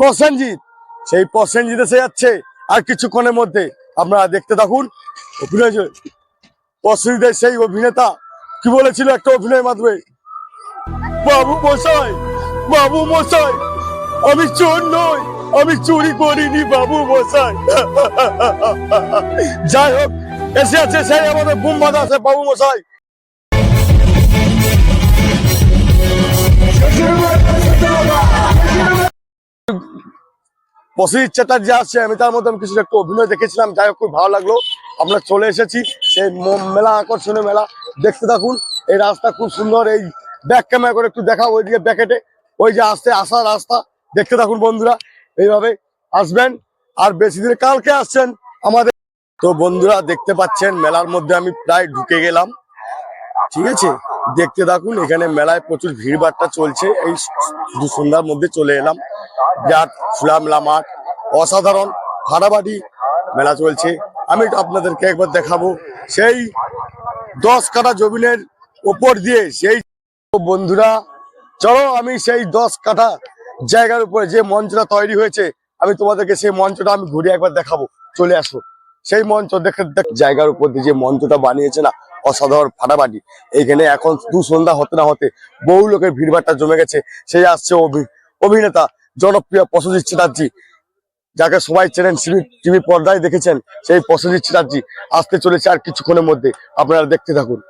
প্রসেনজিৎ। সেই প্রসেনজিৎ এসে যাচ্ছে আর কিছুক্ষণের মধ্যে। আপনারা দেখতে থাকুন। অভিনয় প্রসেনজিতের সেই অভিনেতা কি বলেছিল একটা অভিনয় মাধ্যমে? বাবু মশাই বাবু মশাই, আমি চোর নই, আমি চুরি করিনি বাবু মশাই। যাই হোক, এসে আছে সেই আমাদের বুম বাঁধা আছে বাবু মশাই। প্রসিদ্ধ চ্যাটার্জি আসছে আমি তার মধ্যে আমি কিছু একটু অভিনয় দেখেছিলাম, যাই হোক, খুব ভালো লাগল। আমরা চলে এসেছি সেই মেলা, আকর্ষণীয় মেলা। দেখতে থাকুন, এই রাস্তা খুব সুন্দর, এই ব্যাক ক্যামেরা করে একটু দেখাবো ওইদিকে ব্যাকেটে ওই যে আসতে আসা রাস্তা, দেখতে থাকুন বন্ধুরা, এইভাবে আসবেন। আর বেশি দিনে কালকে আসছেন আমাদের। তো বন্ধুরা, দেখতে পাচ্ছেন, মেলার মধ্যে আমি প্রায় ঢুকে গেলাম। ঠিক আছে? দেখতে থাকুন, এখানে মেলায় প্রচুর ভিড়ভাড়টা চলছে। এই সন্ধ্যার মধ্যে চলে এলাম। বিরাট খোলামেলা মাঠ অসাধারণ ফাটাফাটি মেলা চলছে। আমি আপনাদেরকে একবার দেখাবো সেই দশ কাঠা জমিনের ওপর দিয়ে সেই বন্ধুরা, চলো আমি সেই দশ কাঠা জায়গার উপরে যে মঞ্চটা তৈরি হয়েছে, আমি তোমাদেরকে সেই মঞ্চটা আমি ঘুরে একবার দেখাবো। চলে আসো। সেই মঞ্চ দেখে দেখ- জায়গার উপর দিয়ে যে মঞ্চটা বানিয়েছে না, অসাধারণ ফাটাফাটি এইখানে এখন দু সন্ধ্যা হতে না হতে বহু লোকের ভিড়ভাড়টা জমে গেছে। সেই আসছে অভি- অভিনেতা, জনপ্রিয় প্রসজিৎ চ্যাটার্জি। যাকে সবাই চেনেন টিভি পর্দায় দেখেছেন, সেই প্রসেনজিৎ চ্যাটার্জি আসতে চলেছে আর কিছুক্ষণের মধ্যে। আপনারা দেখতে থাকুন।